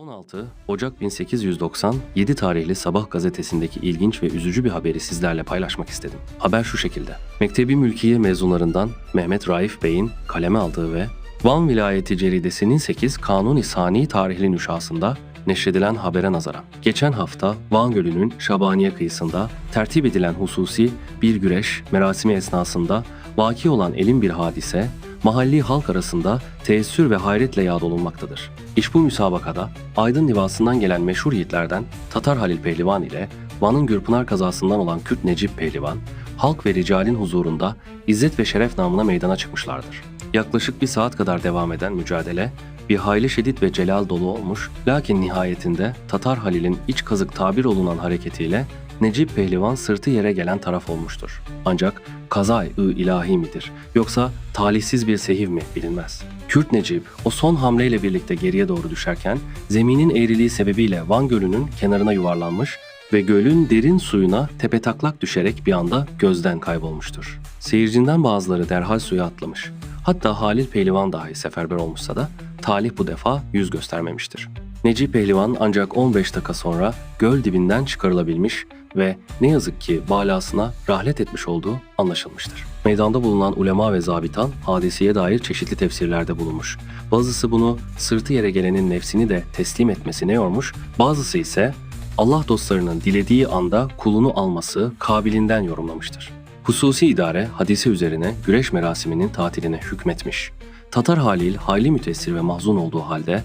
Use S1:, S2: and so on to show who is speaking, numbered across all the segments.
S1: 16 Ocak 1897 tarihli Sabah gazetesindeki ilginç ve üzücü bir haberi sizlerle paylaşmak istedim. Haber şu şekilde. Mektebi Mülkiye mezunlarından Mehmet Raif Bey'in kaleme aldığı ve Van Vilayeti Ceridesi'nin 8 Kanuni Sani tarihli nüşasında neşredilen habere nazaran. Geçen hafta Van Gölü'nün Şabaniye kıyısında tertip edilen hususi bir güreş merasimi esnasında vaki olan elin bir hadise, mahalli halk arasında teessür ve hayretle yad olunmaktadır. İş bu müsabakada Aydın Divası'ndan gelen meşhur yiğitlerden Tatar Halil Pehlivan ile Van'ın Gürpınar kazasından olan Kürt Necip Pehlivan, halk ve ricalin huzurunda izzet ve şeref namına meydana çıkmışlardır. Yaklaşık bir saat kadar devam eden mücadele bir hayli şiddet ve celal dolu olmuş, lakin nihayetinde Tatar Halil'in iç kazık tabir olunan hareketiyle Necip Pehlivan sırtı yere gelen taraf olmuştur. Ancak kazay ı ilahi midir yoksa talihsiz bir sehiv mi bilinmez. Kürt Necip o son hamleyle birlikte geriye doğru düşerken zeminin eğriliği sebebiyle Van Gölü'nün kenarına yuvarlanmış ve gölün derin suyuna tepetaklak düşerek bir anda gözden kaybolmuştur. Seyircinden bazıları derhal suya atlamış. Hatta Halil Pehlivan dahi seferber olmuşsa da talih bu defa yüz göstermemiştir. Necip Pehlivan ancak 15 dakika sonra göl dibinden çıkarılabilmiş ve ne yazık ki balasına rahlet etmiş olduğu anlaşılmıştır. Meydanda bulunan ulema ve zabitan hadiseye dair çeşitli tefsirlerde bulunmuş. Bazısı bunu sırtı yere gelenin nefsini de teslim etmesine yormuş, bazısı ise Allah dostlarının dilediği anda kulunu alması kabilinden yorumlamıştır. Hususi idare hadise üzerine güreş merasiminin tatiline hükmetmiş. Tatar Halil hayli mütessir ve mahzun olduğu halde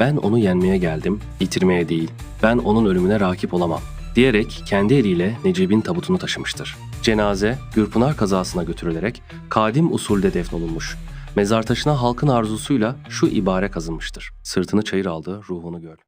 S1: ben onu yenmeye geldim, yitirmeye değil, ben onun ölümüne rakip olamam diyerek kendi eliyle Necip'in tabutunu taşımıştır. Cenaze Gürpınar kazasına götürülerek kadim usulde defnolunmuş. Mezar taşına halkın arzusuyla şu ibare kazınmıştır. Sırtını çayır aldı, ruhunu gör.